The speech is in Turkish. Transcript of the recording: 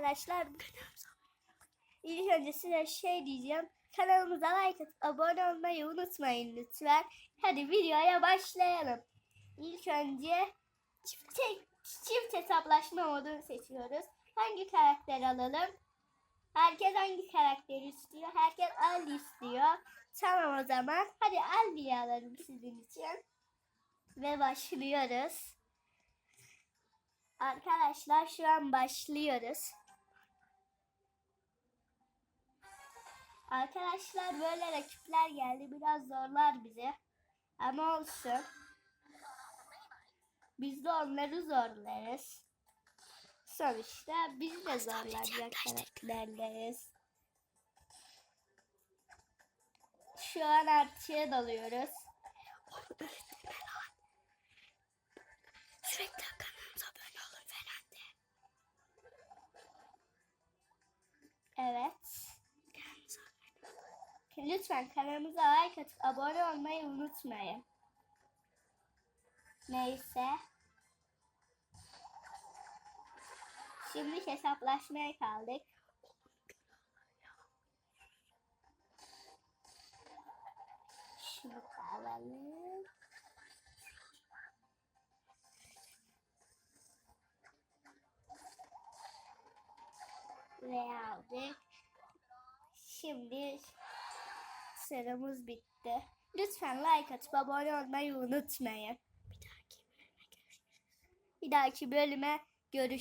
arkadaşlar. İlk önce size şey diyeceğim. Kanalımıza like atıp abone olmayı unutmayın lütfen. Hadi videoya başlayalım. İlk önce çift, çift hesaplaşma modunu seçiyoruz. Hangi karakter alalım? Herkes hangi karakteri istiyor? Herkes Ali istiyor. Tamam o zaman. Hadi Ali'yi alalım sizin için. Ve başlıyoruz. Arkadaşlar şu an başlıyoruz. Arkadaşlar böyle rakipler geldi. Biraz zorlar bizi. Ama olsun. Biz de onları zorlarız. Sonuçta biz de zorlanacak karakterleriz. Şu an artıya dalıyoruz. Sürekli kanalımıza abone olun falan de. Evet. Lütfen kanalımıza like atıp abone olmayı unutmayın. Neyse. Şimdi hesaplaşmaya kaldık. Şunu alalım. Ve aldık. Şimdi sıramız bitti. Lütfen like atıp abone olmayı unutmayın. bir dahaki bölüme görüşürüz. Bir dahaki bölüme görüşürüz.